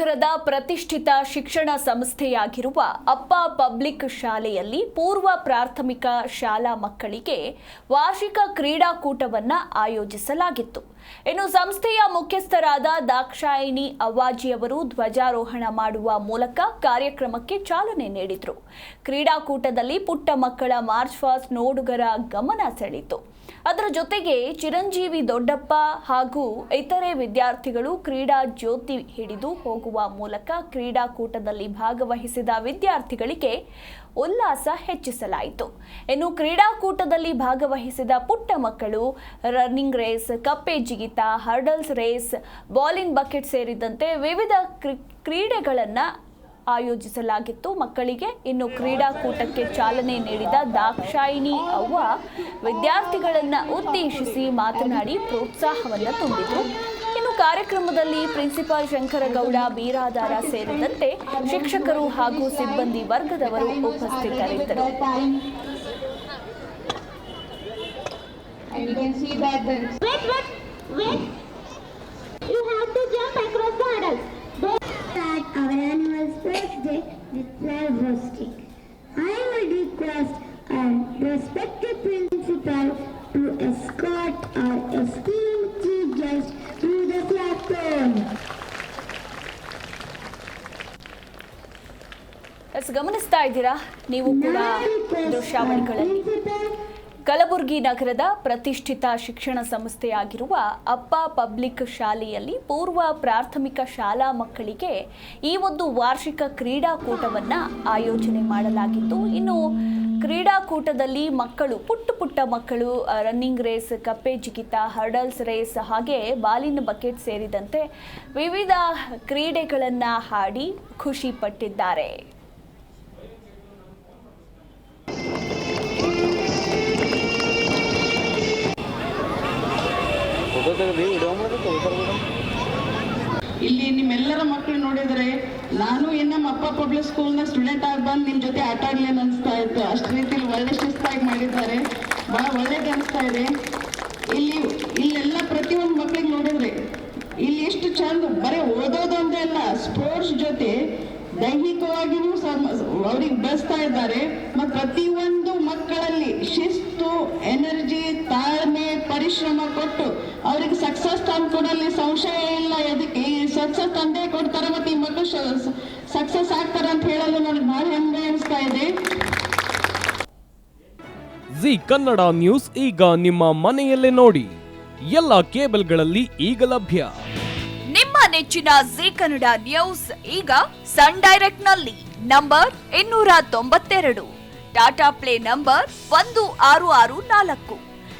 ನಗರದ ಪ್ರತಿಷ್ಠಿತ ಶಿಕ್ಷಣ ಸಂಸ್ಥೆಯಾಗಿರುವ ಅಪ್ಪ ಪಬ್ಲಿಕ್ ಶಾಲೆಯಲ್ಲಿ ಪೂರ್ವ ಪ್ರಾಥಮಿಕ ಶಾಲಾ ಮಕ್ಕಳಿಗೆ ವಾರ್ಷಿಕ ಕ್ರೀಡಾಕೂಟವನ್ನು ಆಯೋಜಿಸಲಾಗಿತ್ತು. ಇನ್ನು ಸಂಸ್ಥೆಯ ಮುಖ್ಯಸ್ಥರಾದ ದಾಕ್ಷಾಯಿಣಿ ಅವ್ವಾಜಿಯವರು ಧ್ವಜಾರೋಹಣ ಮಾಡುವ ಮೂಲಕ ಕಾರ್ಯಕ್ರಮಕ್ಕೆ ಚಾಲನೆ ನೀಡಿದರು. ಕ್ರೀಡಾಕೂಟದಲ್ಲಿ ಪುಟ್ಟ ಮಕ್ಕಳ ಮಾರ್ಚ್ ಫಾಸ್ಟ್ ನೋಡುಗರ ಗಮನ ಸೆಳೆಯಿತು. ಅದರ ಜೊತೆಗೆ ಚಿರಂಜೀವಿ ದೊಡ್ಡಪ್ಪ ಹಾಗೂ ಇತರೆ ವಿದ್ಯಾರ್ಥಿಗಳು ಕ್ರೀಡಾ ಜ್ಯೋತಿ ಹಿಡಿದು ಹೋಗುವ ಮೂಲಕ ಕ್ರೀಡಾಕೂಟದಲ್ಲಿ ಭಾಗವಹಿಸಿದ ವಿದ್ಯಾರ್ಥಿಗಳಿಗೆ ಉಲ್ಲಾಸ ಹೆಚ್ಚಿಸಲಾಯಿತು. ಇನ್ನು ಕ್ರೀಡಾಕೂಟದಲ್ಲಿ ಭಾಗವಹಿಸಿದ ಪುಟ್ಟ ಮಕ್ಕಳು ರನ್ನಿಂಗ್ ರೇಸ್ ಕಪ್ಪೆ ಜಿಗಿತ ಹರ್ಡಲ್ಸ್ ರೇಸ್ ಬಾಲಿಂಗ್ ಬಕೆಟ್ ಸೇರಿದಂತೆ ವಿವಿಧ ಕ್ರಿ- ಕ್ರೀಡೆಗಳನ್ನು ಆಯೋಜಿಸಲಾಗಿತ್ತು. ಮಕ್ಕಳಿಗೆ ಇನ್ನು ಕ್ರೀಡಾಕೂಟಕ್ಕೆ ಚಾಲನೆ ನೀಡಿದ ದಾಕ್ಷಾಯಿಣಿ ಅವ್ವ ವಿದ್ಯಾರ್ಥಿಗಳನ್ನ ಉದ್ದೇಶಿಸಿ ಮಾತನಾಡಿ ಪ್ರೋತ್ಸಾಹವನ್ನ ತುಂಬಿದರು ಇನ್ನು ಕಾರ್ಯಕ್ರಮದಲ್ಲಿ ಪ್ರಿನ್ಸಿಪಾಲ್ ಶಂಕರಗೌಡ ಬೀರಾದಾರ ಸೇರಿದಂತೆ ಶಿಕ್ಷಕರು ಹಾಗೂ ಸಿಬ್ಬಂದಿ ವರ್ಗದವರು ಉಪಸ್ಥಿತರಿದ್ದರು. Wait, wait, wait. sports day with flag hosting. I would request our respected principal to escort our esteemed chief guest to the platform. Yes ಗಮನಿಸ್ತಾ ಇದ್ದೀರಾ ನೀವು ಕೂಡ Now I request our ದೃಶ್ಯಾವಳಿಗಳಲ್ಲಿ principal Kalaburagi ನಗರದ ಪ್ರತಿಷ್ಠಿತ ಶಿಕ್ಷಣ ಸಂಸ್ಥೆಯಾಗಿರುವ ಅಪ್ಪ ಪಬ್ಲಿಕ್ ಶಾಲೆಯಲ್ಲಿ ಪೂರ್ವ ಪ್ರಾಥಮಿಕ ಶಾಲಾ ಮಕ್ಕಳಿಗೆ ಈ ಒಂದು ವಾರ್ಷಿಕ ಕ್ರೀಡಾಕೂಟವನ್ನು ಆಯೋಜನೆ ಮಾಡಲಾಗಿತ್ತು. ಇನ್ನು ಕ್ರೀಡಾಕೂಟದಲ್ಲಿ ಮಕ್ಕಳು, ಪುಟ್ಟ ಪುಟ್ಟ ಮಕ್ಕಳು ರನ್ನಿಂಗ್ ರೇಸ್ ಕಪ್ಪೆ ಜಿಗಿತ ಹರ್ಡಲ್ಸ್ ರೇಸ್ ಹಾಗೆ ಬಾಲಿನ ಬಕೆಟ್ ಸೇರಿದಂತೆ ವಿವಿಧ ಕ್ರೀಡೆಗಳನ್ನು ಹಾಡಿ ಖುಷಿ ಪಟ್ಟಿದ್ದಾರೆ. ಇಲ್ಲಿ ನಿಮ್ಮೆಲ್ಲರ ಮಕ್ಕಳು ನೋಡಿದ್ರೆ ನಾನು ಇನ್ನ ಅಪ್ಪ ಪಬ್ಲಿಕ್ನ ಸ್ಟೂಡೆಂಟ್ ಆಗಿ ಬಂದು ನಿಮ್ ಜೊತೆ ಆಟ ಆಡ್ಲಿ ಅನ್ನಿಸ್ತಾ ಇತ್ತು. ಅಷ್ಟು ರೀತಿಲಿ ಒಳ್ಳೆ ಶಿಸ್ತಾಗಿ ಮಾಡಿದ್ದಾರೆ. ಬಹಳ ಒಳ್ಳೇದು ಅನಿಸ್ತಾ ಇದೆ. ಇಲ್ಲಿ ಇಲ್ಲೆಲ್ಲ ಪ್ರತಿಯೊಂದು ಮಕ್ಕಳಿಗೆ ನೋಡಿದ್ರೆ ಇಲ್ಲಿ ಎಷ್ಟು ಚಂದ ಬರೀ ಓದೋದು ಅಂದ್ರೆ ಅಲ್ಲ ಸ್ಪೋರ್ಟ್ಸ್ ಜೊತೆ ದೈಹಿಕವಾಗಿಯೂ ಅವ್ರಿಗೆ ಬೆಳೆಸ್ತಾ ಇದ್ದಾರೆ. ಮತ್ತು ಪ್ರತಿಯೊಂದು ಮಕ್ಕಳಲ್ಲಿ ಶಿಸ್ತು ಎನರ್ಜಿ ತಾಳ್ಮೆ, ಪರಿಶ್ರಮ ಕೊಟ್ಟು ಸಕ್ಸಸ್ ತಂದು ಕೊಡಲ್ಲಿ ಸಂಶಯ ಇಲ್ಲ ಎದಕ್ಕೆ ಈ ಸಕ್ಸಸ್ ತಂದೆ ಕೊಡ್ತಾರೆ ಮತ್ತೆ ಈ ಮಕ್ಕಳು ಸಕ್ಸಸ್ ಆಗ್ತಾರೆ ಅಂತ ಹೇಳಲು ನನಗೆ ಬಹಳ ಹೆಮ್ಮೆ ಅನಿಸ್ತಾ ಇದೆ. ಜಿ ಕನ್ನಡ ನ್ಯೂಸ್ ಈಗ ನಿಮ್ಮ ಮನೆಯಲ್ಲೇ ನೋಡಿ. ಎಲ್ಲ ಕೇಬಲ್ಗಳಲ್ಲಿ ಈಗ ಲಭ್ಯ. ನಿಮ್ಮ ನೆಚ್ಚಿನ ಜಿ ಕನ್ನಡ ನ್ಯೂಸ್ ಈಗ ಸನ್ ಡೈರೆಕ್ಟ್ನಲ್ಲಿ ನಂಬರ್ ಇನ್ನೂರ ತೊಂಬತ್ತೆರಡು. ಟಾಟಾ ಪ್ಲೇ ನಂಬರ್ ಒಂದು ಆರು ಆರು ನಾಲ್ಕು.